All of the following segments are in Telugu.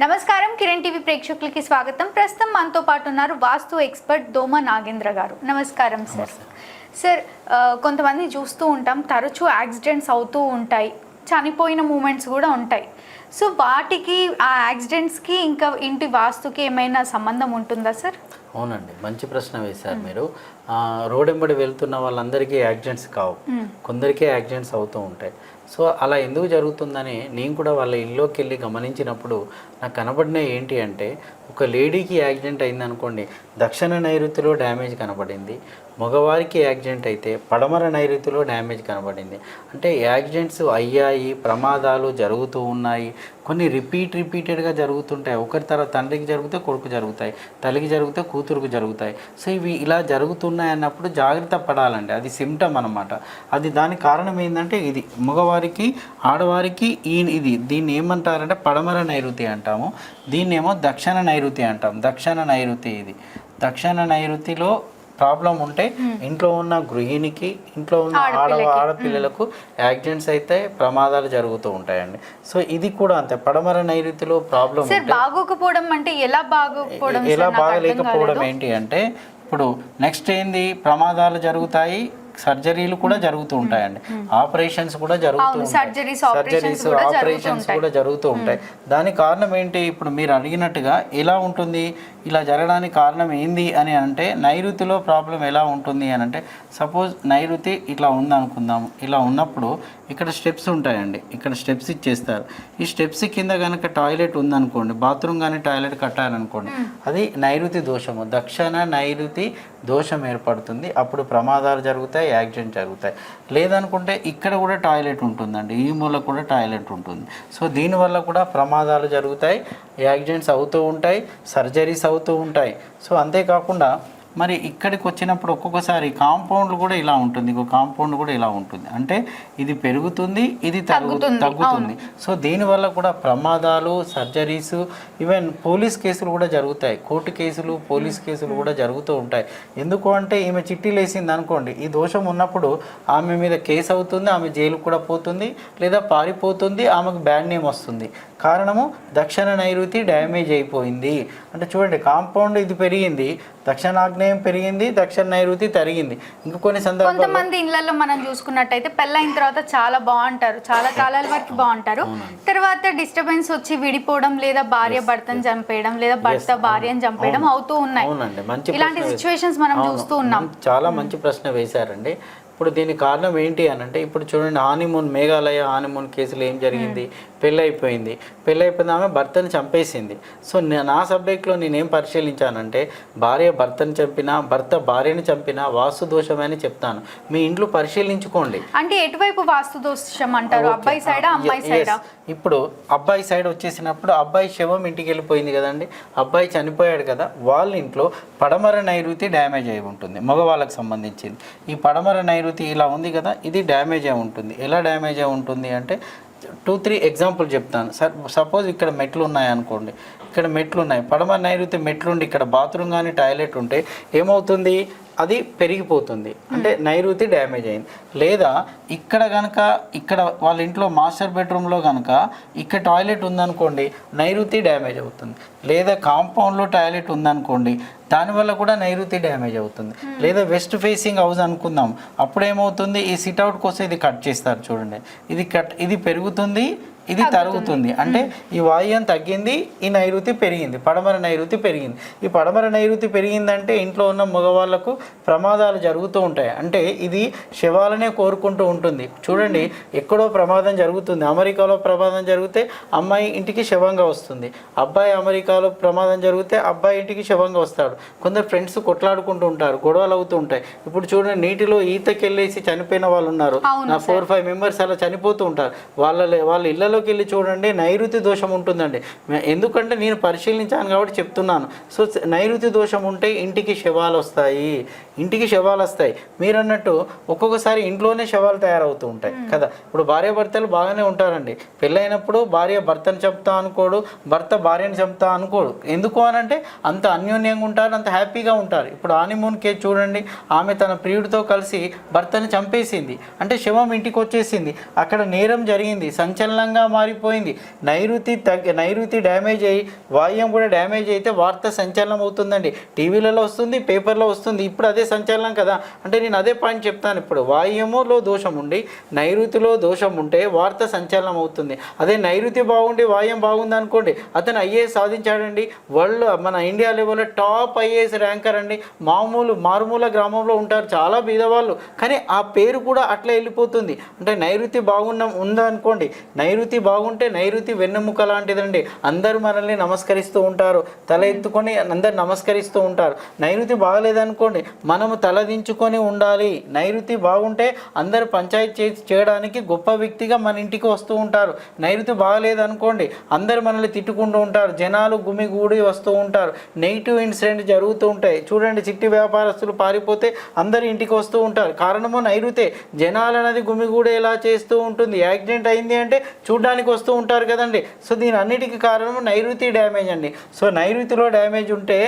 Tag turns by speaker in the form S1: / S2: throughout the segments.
S1: నమస్కారం. కిరణ్ టీవీ ప్రేక్షకులకి స్వాగతం. ప్రస్తుతం మనతో పాటు ఉన్నారు వాస్తు ఎక్స్పర్ట్ దోమ నాగేంద్ర గారు. నమస్కారం సార్. సార్ కొంతమంది చూస్తూ ఉంటాం. తరచూ యాక్సిడెంట్స్ అవుతూ ఉంటాయి. చనిపోయిన మూమెంట్స్ కూడా ఉంటాయి. సో వాటికి ఆ యాక్సిడెంట్స్కి ఇంకా ఇంటి వాస్తుకి ఏమైనా సంబంధం ఉంటుందా సార్?
S2: అవునండి. మంచి ప్రశ్న వేశారు మీరు. రోడ్ వెంబడి వెళ్తున్న వాళ్ళందరికీ యాక్సిడెంట్స్ కావు. కొందరికే యాక్సిడెంట్స్ అవుతూ ఉంటాయి. సో అలా ఎందుకు జరుగుతుందని నేను కూడా వాళ్ళ ఇల్లుకి వెళ్ళి గమనించినప్పుడు నాకు కనబడిన ఏంటి అంటే ఒక లేడీకి యాక్సిడెంట్ అయిందనుకోండి దక్షిణ నైరుతిలో డ్యామేజ్ కనబడింది. మగవారికి యాక్సిడెంట్ అయితే పడమర నైరుతిలో డ్యామేజ్ కనబడింది. అంటే యాక్సిడెంట్స్ అయ్యాయి ప్రమాదాలు జరుగుతూ ఉన్నాయి. కొన్ని రిపీట్ రిపీటెడ్గా జరుగుతుంటాయి. ఒకరి తర్వాత తండ్రికి జరిగితే కొడుకు జరుగుతాయి తల్లికి జరిగితే కూతురుకు జరుగుతాయి. సో ఇవి ఇలా జరుగుతున్నాయి అన్నప్పుడు జాగ్రత్త పడాలండి. అది సిమ్టమ్ అనమాట అది దానికి కారణం ఏంటంటే ఇది. మగవారికి ఆడవారికి ఈ ఇది. దీన్ని ఏమంటారంటే పడమర నైరుతి అంటాము. దీన్నేమో దక్షిణ నైరుతి అంటాం. దక్షిణ నైరుతి ఇది. దక్షిణ నైరుతిలో ప్రాబ్లం ఉంటే ఇంట్లో ఉన్న గృహిణికి ఇంట్లో ఉన్న ఆడ ఆడపిల్లలకు యాక్సిడెంట్స్ అయితే ప్రమాదాలు జరుగుతూ ఉంటాయండి. సో ఇది కూడా అంతే. పడమర నైరుతిలో ప్రాబ్లం
S1: బాగోకపోవడం అంటే ఎలా బాగోకపోవడం
S2: ఎలా బాగలేకపోవడం. ఏంటి అంటే ఇప్పుడు నెక్స్ట్ ఏంది? ప్రమాదాలు జరుగుతాయి. సర్జరీలు కూడా జరుగుతూ ఉంటాయండి. ఆపరేషన్స్ కూడా జరుగుతూ ఉంటాయి. Surgeries operations. కూడా జరుగుతూ ఉంటాయి. దానికి కారణం ఏంటి? ఇప్పుడు మీరు అడిగినట్టుగా ఎలా ఉంటుంది? ఇలా జరగడానికి కారణం ఏంది అని అంటే నైరుతిలో ప్రాబ్లం ఎలా ఉంటుంది అని అంటే సపోజ్ నైరుతి ఇట్లా ఉంది అనుకుందాం ఇలా ఉన్నప్పుడు ఇక్కడ స్టెప్స్ ఉంటాయండి. ఇక్కడ స్టెప్స్ ఇచ్చేస్తారు. ఈ స్టెప్స్ కింద కనుక టాయిలెట్ ఉందనుకోండి బాత్రూమ్ కానీ టాయిలెట్ కట్టారనుకోండి అది నైరుతి దోషము. దక్షిణ నైరుతి దోషం ఏర్పడుతుంది అప్పుడు ప్రమాదాలు జరుగుతాయి యాక్సిడెంట్ జరుగుతాయి. లేదనుకుంటే ఇక్కడ కూడా టాయిలెట్ ఉంటుందండి ఈ మూల కూడా టాయిలెట్ ఉంటుంది. సో దీనివల్ల కూడా ప్రమాదాలు జరుగుతాయి యాక్సిడెంట్స్ అవుతూ ఉంటాయి సర్జరీస్ అవుతూ ఉంటాయి. సో అంతేకాకుండా మరి ఇక్కడికి వచ్చినప్పుడు ఒక్కొక్కసారి కాంపౌండ్ కూడా ఇలా ఉంటుంది. ఇంకో కాంపౌండ్ కూడా ఇలా ఉంటుంది. అంటే ఇది పెరుగుతుంది ఇది తగ్గు
S1: తగ్గుతుంది,
S2: తగ్గుతుంది. సో దీనివల్ల కూడా ప్రమాదాలు సర్జరీస్ ఈవెన్ పోలీస్ కేసులు కూడా జరుగుతాయి. కోర్టు కేసులు పోలీస్ కేసులు కూడా జరుగుతూ ఉంటాయి. ఎందుకు అంటే ఈమె చిట్టీలు వేసింది అనుకోండి. ఈ దోషం ఉన్నప్పుడు ఆమె మీద కేసు అవుతుంది ఆమె జైలుకు కూడా పోతుంది లేదా పారిపోతుంది ఆమెకు బ్యాడ్ నేమ్ వస్తుంది. కారణము దక్షిణ నైరుతి డ్యామేజ్ అయిపోయింది. అంటే చూడండి కాంపౌండ్ ఇది పెరిగింది. దక్షిణాగ్నేయం పెరిగింది దక్షిణ నైరుతి తరిగింది. ఇంకా కొన్ని సందర్భాలు
S1: కొంతమంది ఇళ్ళలో మనం చూసుకున్నట్టయితే పెళ్ళైన తర్వాత చాలా బాగుంటారు చాలా కాలాల వరకు బాగుంటారు. తర్వాత డిస్టర్బెన్స్ వచ్చి విడిపోవడం లేదా భార్య భర్తను చంపేయడం లేదా భర్త భార్యను చంపేయడం అవుతూ ఉన్నాయి.
S2: అవునండి. మంచి
S1: ఇలాంటి
S2: ప్రశ్న
S1: సిచ్యువేషన్స్ మనం. చూస్తూ ఉన్నాం.
S2: చాలా మంచి ప్రశ్న వేశారండి. ఇప్పుడు దీనికి కారణం ఏంటి అని అంటే ఇప్పుడు చూడండి హానిమూన్ మేఘాలయ హానిమూన్ కేసులో ఏం జరిగింది? పెళ్ళి అయిపోయింది పెళ్ళి అయిపోయింది ఆమె భర్తని చంపేసింది. సో నే- సబ్జెక్ట్లో నేనేం పరిశీలించానంటే భార్య భర్తని చంపినా భర్త భార్యని చంపినా వాస్తు దోషమని చెప్తాను. మీ ఇంట్లో పరిశీలించుకోండి.
S1: అంటే ఎటువైపు వాస్తు దోషం అంటారు? అబ్బాయి సైడా అమ్మాయి. సైడా?
S2: ఇప్పుడు అబ్బాయి సైడ్ వచ్చేసినప్పుడు అబ్బాయి శవం ఇంటికి వెళ్ళిపోయింది కదండి. అబ్బాయి చనిపోయాడు కదా వాళ్ళ ఇంట్లో పడమర నైరుతి డ్యామేజ్ అయి ఉంటుంది మగవాళ్ళకి సంబంధించింది. ఈ పడమర నైరుతి ఇలా ఉంది కదా ఇది డ్యామేజ్ అయి ఉంటుంది. ఎలా డ్యామేజ్ అయి ఉంటుంది అంటే టూ త్రీ ఎగ్జాంపుల్ చెప్తాను. సపోజ్ ఇక్కడ మెట్లు ఉన్నాయి అనుకోండి. ఇక్కడ మెట్లు ఉన్నాయి పడమ నైరుతి మెట్లుండి ఇక్కడ బాత్రూమ్ కానీ టాయిలెట్ ఉంటే ఏమవుతుంది? అది పెరిగిపోతుంది. అంటే నైరుతి డ్యామేజ్ అయింది. లేదా ఇక్కడ కనుక ఇక్కడ వాళ్ళ ఇంట్లో మాస్టర్ బెడ్రూమ్లో కనుక ఇక్కడ టాయిలెట్ ఉందనుకోండి నైరుతి డ్యామేజ్ అవుతుంది. లేదా కాంపౌండ్లో టాయిలెట్ ఉందనుకోండి దానివల్ల కూడా నైరుతి డ్యామేజ్ అవుతుంది. లేదా వెస్ట్ ఫేసింగ్ హౌస్ అనుకుందాం. అప్పుడు ఏమవుతుంది ఈ సిట్అవుట్ కోసం ఇది కట్ చేస్తారు చూడండి. ఇది కట్ ఇది పెరుగుతుంది ఇది తరుగుతుంది. అంటే ఈ వాయుం తగ్గింది ఈ నైరుతి పెరిగింది పడమర నైరుతి పెరిగింది. ఈ పడమర నైరుతి పెరిగిందంటే ఇంట్లో ఉన్న మగవాళ్ళకు ప్రమాదాలు జరుగుతూ ఉంటాయి. అంటే ఇది శవాలనే కోరుకుంటూ ఉంటుంది. చూడండి ఎక్కడో ప్రమాదం జరుగుతుంది. అమెరికాలో ప్రమాదం జరిగితే అమ్మాయి ఇంటికి శవంగా వస్తుంది. అబ్బాయి అమెరికాలో ప్రమాదం జరిగితే అబ్బాయి ఇంటికి శవంగా వస్తాడు. కొందరు ఫ్రెండ్స్ కొట్లాడుకుంటూ ఉంటారు గొడవలు అవుతూ ఉంటాయి. ఇప్పుడు చూడండి నీటిలో ఈతకెళ్ళేసి చనిపోయిన వాళ్ళు ఉన్నారు. నా ఫోర్ ఫైవ్ మెంబర్స్ అలా చనిపోతూ ఉంటారు. వాళ్ళ వాళ్ళ ఇళ్ళలోకి వెళ్ళి చూడండి నైరుతి దోషం ఉంటుందండి. ఎందుకంటే నేను పరిశీలించాను కాబట్టి చెప్తున్నాను. సో నైరుతి దోషం ఉంటే ఇంటికి శవాలు వస్తాయి. ఇంటికి శవాలు వస్తాయి. మీరు అన్నట్టు ఒక్కొక్కసారి ఇంట్లోనే శవాలు తయారవుతూ ఉంటాయి కదా? ఇప్పుడు భార్య భర్తలు బాగానే ఉంటారండి. పెళ్ళైనప్పుడు భార్య భర్తను చంపుతా అనుకోడు భర్త భార్యను చంపుతా అనుకోడు. ఎందుకు అనంటే అంత అన్యోన్యంగా ఉంటారు అంత హ్యాపీగా ఉంటారు. ఇప్పుడు ఆనిమూన్ కేసు చూడండి ఆమె తన ప్రియుడితో కలిసి భర్తను చంపేసింది. అంటే శవం ఇంటికి వచ్చేసింది అక్కడ నేరం జరిగింది సంచలనంగా మారిపోయింది. నైరుతి తగ్గ నైరుతి డ్యామేజ్ అయ్యి వాయుం కూడా డ్యామేజ్ అయితే వార్త సంచలనం అవుతుందండి. టీవీలలో వస్తుంది పేపర్లో వస్తుంది ఇప్పుడు అదే సంచలనం కదా. అంటే నేను అదే పాయింట్ చెప్తాను ఇప్పుడు. వాయుములో దోషం ఉండి నైరుతిలో దోషం ఉంటే వార్త సంచలనం అవుతుంది. అదే నైరుతి బాగుండి వాయం బాగుంది అనుకోండి అతను ఐఏఎస్ సాధించాడండి. వరల్డ్ మన ఇండియా లెవెల్లో టాప్ ఐఏఎస్ ర్యాంకర్ అండి. మామూలు మారుమూల గ్రామంలో ఉంటారు చాలా బీదవాళ్ళు కానీ ఆ పేరు కూడా అట్లా వెళ్ళిపోతుంది. అంటే నైరుతి బాగున్న ఉందనుకోండి నైరుతి బాగుంటే నైరుతి వెన్నెముక లాంటిదండి. అందరూ మనల్ని నమస్కరిస్తూ ఉంటారు. తల ఎత్తుకొని అందరు నమస్కరిస్తూ ఉంటారు. నైరుతి బాగలేదనుకోండి మనము తలదించుకొని ఉండాలి. నైరుతి బాగుంటే అందరు పంచాయతీ చే చేయడానికి గొప్ప వ్యక్తిగా మన ఇంటికి వస్తూ ఉంటారు. నైరుతి బాగలేదనుకోండి అందరు మనల్ని తిట్టుకుంటూ ఉంటారు. జనాలు గుమిగూడి వస్తూ ఉంటారు. నెగిటివ్ ఇన్సిడెంట్ జరుగుతూ ఉంటాయి. చూడండి చిట్టి వ్యాపారస్తులు పారిపోతే అందరు ఇంటికి వస్తూ ఉంటారు. కారణము నైరుతే. జనాలు అనేది గుమిగూడేలా చేస్తూ ఉంటుంది. యాక్సిడెంట్ అయింది అంటే చూడడానికి వస్తూ ఉంటారు కదండి. సో దీని అన్నిటికీ కారణం నైరుతి డ్యామేజ్ అండి. సో నైరుతిలో డ్యామేజ్ ఉంటే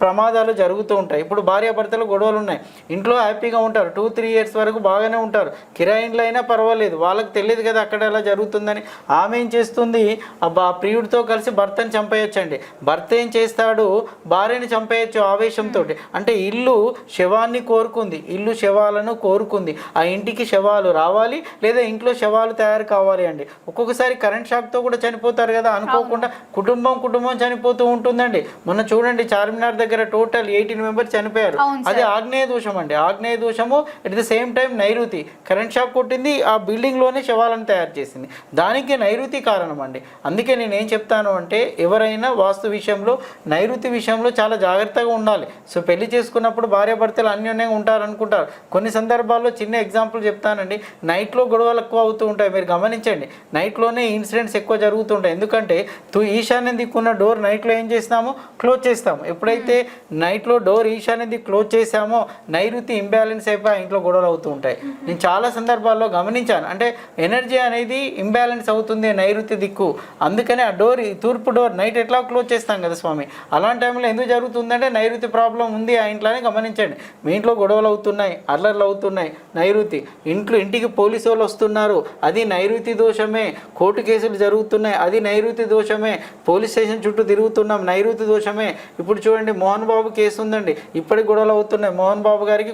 S2: ప్రమాదాలు జరుగుతూ ఉంటాయి. ఇప్పుడు భార్యాభర్తలు గొడవలు ఉన్నాయి ఇంట్లో హ్యాపీగా ఉంటారు. టూ త్రీ ఇయర్స్ వరకు బాగానే ఉంటారు. కిరాయి ఇంట్లో అయినా పర్వాలేదు. వాళ్ళకి తెలియదు కదా అక్కడ ఎలా జరుగుతుందని. ఆమె ఏం చేస్తుంది? ఆ ప్రియుడితో కలిసి భర్తని చంపేయచ్చండి. భర్త ఏం చేస్తాడు? భార్యని చంపేయచ్చు ఆవేశంతో అంటే ఇల్లు శవాన్ని కోరుకుంది. ఇల్లు శవాలను కోరుకుంది. ఆ ఇంటికి శవాలు రావాలి లేదా ఇంట్లో శవాలు తయారు కావాలి అండి. ఒక్కొక్కసారి కరెంట్ షాక్తో కూడా చనిపోతారు కదా. అనుకోకుండా కుటుంబం కుటుంబం చనిపోతూ ఉంటుందండి. మొన్న చూడండి చార్మినార్ దగ్గర టోటల్ ఎయిటీన్ మెంబర్స్ చనిపోయారు. అది ఆగ్నేయ దోషం అండి. ఆగ్నేయ దోషము ఎట్ ద సేమ్ టైం నైరుతి. కరెంట్ షాక్ కొట్టింది ఆ బిల్డింగ్లోనే శవాలను తయారు చేసింది. దానికి నైరుతి కారణం అండి. అందుకే నేను ఏం చెప్తాను అంటే ఎవరైనా వాస్తు విషయంలో నైరుతి విషయంలో చాలా జాగ్రత్తగా ఉండాలి. సో పెళ్ళి చేసుకున్నప్పుడు భార్యాభర్తలు అన్యోన్యంగా ఉంటారు అనుకుంటారు కొన్ని సందర్భాల్లో చిన్న ఎగ్జాంపుల్ చెప్తానండి. నైట్లో గొడవలు ఎక్కువ అవుతూ ఉంటాయి. మీరు గమనించండి. నైట్లోనే ఇన్సిడెంట్స్ ఎక్కువ జరుగుతుంటాయి ఎందుకంటే తూ ఈశాన్యం దిక్కున్న డోర్ నైట్లో ఏం చేస్తాము క్లోజ్ చేస్తాము. ఎప్పుడైతే నైట్లో డోర్ ఈశాన్యది క్లోజ్ చేసామో నైరుతి ఇంబ్యాలెన్స్ అయిపోయి ఆ ఇంట్లో గొడవలు అవుతూ ఉంటాయి. నేను చాలా సందర్భాల్లో గమనించాను. అంటే ఎనర్జీ అనేది ఇంబ్యాలెన్స్ అవుతుంది నైరుతి దిక్కు. అందుకనే ఆ డోర్ తూర్పు డోర్ నైట్ ఎట్లా క్లోజ్ చేస్తాం కదా స్వామి? అలాంటి టైంలో ఎందుకు జరుగుతుందంటే నైరుతి ప్రాబ్లం ఉంది ఆ ఇంట్లోనే గమనించండి. మీ ఇంట్లో గొడవలు అవుతున్నాయి అల్లర్లు అవుతున్నాయి నైరుతి. ఇంట్లో ఇంటికి పోలీసు వాళ్ళు వస్తున్నారు అది నైరుతి దోషమే. కోర్టు కేసులు జరుగుతున్నాయి అది నైరుతి దోషమే. పోలీస్ స్టేషన్ చుట్టూ తిరుగుతున్నాం నైరుతి దోషమే. ఇప్పుడు చూడండి మోహన్ బాబు కేసు ఉందండి. ఇప్పటికి గొడవలు అవుతున్నాయి. మోహన్ బాబు గారికి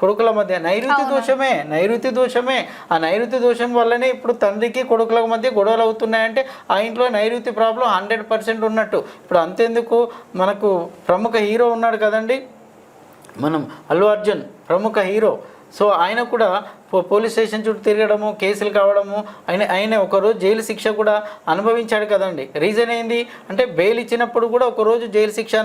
S2: కొడుకుల మధ్య నైరుతి దోషమే నైరుతి దోషమే. ఆ నైరుతి దోషం వల్లనే ఇప్పుడు తండ్రికి కొడుకుల మధ్య గొడవలు అవుతున్నాయంటే ఆ ఇంట్లో నైరుతి ప్రాబ్లం హండ్రెడ్ పర్సెంట్ ఉన్నట్టు. ఇప్పుడు అంతెందుకు? మనకు ప్రముఖ హీరో ఉన్నాడు కదండి. మనం అల్లు అర్జున్ ప్రముఖ హీరో. సో ఆయన కూడా పోలీస్ స్టేషన్ చుట్టూ తిరగడము కేసులు కావడము ఆయన ఆయన ఒకరోజు జైలు శిక్ష కూడా అనుభవించాడు కదండి. రీజన్ ఏంది? అంటే బెయిల్ ఇచ్చినప్పుడు కూడా ఒకరోజు జైలు శిక్ష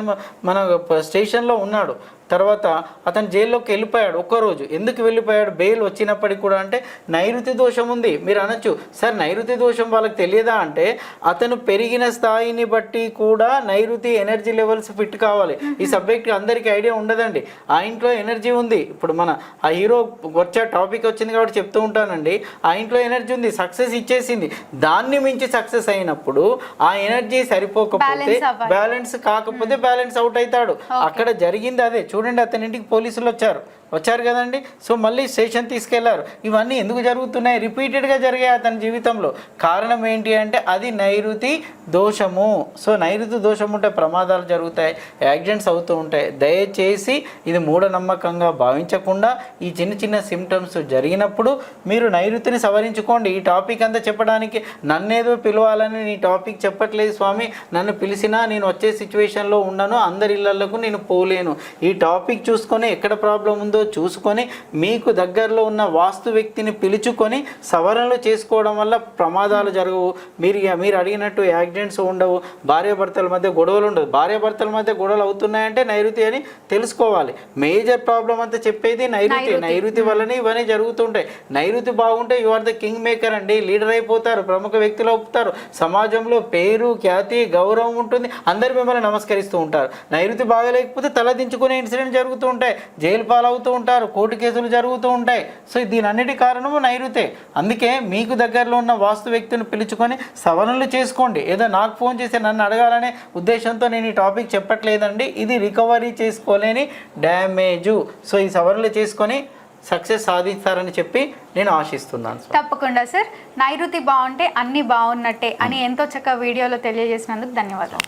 S2: మన స్టేషన్లో ఉన్నాడు. తర్వాత అతను జైల్లోకి వెళ్ళిపోయాడు ఒక్కరోజు. ఎందుకు వెళ్ళిపోయాడు? బెయిల్ వచ్చినప్పటికి కూడా అంటే నైరుతి దోషం ఉంది. మీరు అనొచ్చు. సార్ నైరుతి దోషం వాళ్ళకి తెలియదా అంటే అతను పెరిగిన స్థాయిని బట్టి కూడా నైరుతి ఎనర్జీ లెవెల్స్ ఫిట్ కావాలి. ఈ సబ్జెక్ట్ అందరికీ ఐడియా ఉండదండి. ఆ ఇంట్లో ఎనర్జీ ఉంది. ఇప్పుడు మన ఆ హీరో వచ్చే టాపిక్ వచ్చింది కాబట్టి చెప్తూ ఉంటానండి. ఆ ఇంట్లో ఎనర్జీ ఉంది సక్సెస్ ఇచ్చేసింది. దాన్ని మించి సక్సెస్ అయినప్పుడు ఆ ఎనర్జీ సరిపోకపోతే. బ్యాలెన్స్ కాకపోతే బ్యాలెన్స్ అవుట్ అవుతాడు. అక్కడ జరిగింది అదే. చూడండి అతని ఇంటికి పోలీసులు వచ్చారు. వచ్చారు కదండి. సో మళ్ళీ స్టేషన్ తీసుకెళ్ళారు. ఇవన్నీ ఎందుకు జరుగుతున్నాయి? రిపీటెడ్గా జరిగాయి అతని జీవితంలో. కారణం ఏంటి అంటే అది నైరుతి దోషము. సో నైరుతి దోషం ఉంటే ప్రమాదాలు జరుగుతాయి యాక్సిడెంట్స్ అవుతూ ఉంటాయి. దయచేసి ఇది మూఢనమ్మకంగా భావించకుండా ఈ చిన్న చిన్న సిమ్టమ్స్ జరిగినప్పుడు మీరు నైరుతిని సవరించుకోండి. ఈ టాపిక్ అంతా చెప్పడానికి నన్నేదో పిలవాలని నీ టాపిక్ చెప్పట్లేదు స్వామి. నన్ను పిలిచినా నేను వచ్చే సిచ్యువేషన్లో ఉండను. అందరి ఇళ్ళకు నేను పోలేను. ఈ టాపిక్ చూసుకొని ఎక్కడ ప్రాబ్లం ఉందో చూసుకొని మీకు దగ్గరలో ఉన్న వాస్తు వ్యక్తిని పిలుచుకొని సవరణలు చేసుకోవడం వల్ల ప్రమాదాలు జరగవు. మీరు మీరు అడిగినట్టు యాక్సిడెంట్స్ ఉండవు. భార్యాభర్తల మధ్య గొడవలు ఉండవు. భార్యాభర్తల మధ్య గొడవలు అవుతున్నాయంటే నైరుతి అని తెలుసుకోవాలి. మేజర్ ప్రాబ్లం అంతా చెప్పేది నైరుతి.
S1: నైరుతి.
S2: వల్లనే ఇవన్నీ జరుగుతుంటాయి. నైరుతి బాగుంటే you are the king maker అండి. లీడర్ అయిపోతారు. ప్రముఖ వ్యక్తులు అవుతారు. సమాజంలో పేరు ఖ్యాతి గౌరవం ఉంటుంది. అందరు మిమ్మల్ని నమస్కరిస్తూ ఉంటారు. నైరుతి బాగలేకపోతే తలదించుకునే ఇన్సిడెంట్ జరుగుతూ ఉంటాయి. జైలు పాలవుతూ ఉంటారు కోర్టు కేసులు జరుగుతూ ఉంటాయి. సో దీని అన్నిటి కారణము నైరుతే. అందుకే మీకు దగ్గరలో ఉన్న వాస్తు వ్యక్తిని పిలుచుకొని సవరణలు చేసుకోండి. ఏదో నాకు ఫోన్ చేసి నన్ను అడగాలనే ఉద్దేశంతో నేను ఈ టాపిక్ చెప్పట్లేదండి. ఇది రికవరీ చేసుకోలేని డ్యామేజు. సో ఈ సవరణలు చేసుకొని సక్సెస్ సాధిస్తారని చెప్పి నేను ఆశిస్తున్నాను
S1: తప్పకుండా సార్. నైరుతి బాగుంటే అన్ని బాగున్నట్టే అని ఎంతో చక్కగా వీడియోలో తెలియజేసినందుకు ధన్యవాదాలు.